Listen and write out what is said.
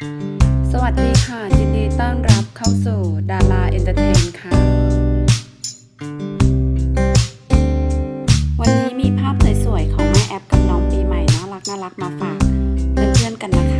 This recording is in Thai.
สวัสดีค่ะ ยินดีต้อนรับเข้าสู่ดาราเอนเตอร์เทนค่ะ วันนี้มีภาพสวยๆของแม่แอปกับน้องปีใหม่น่ารักน่ารักมาฝากเพื่อนๆกันนะคะ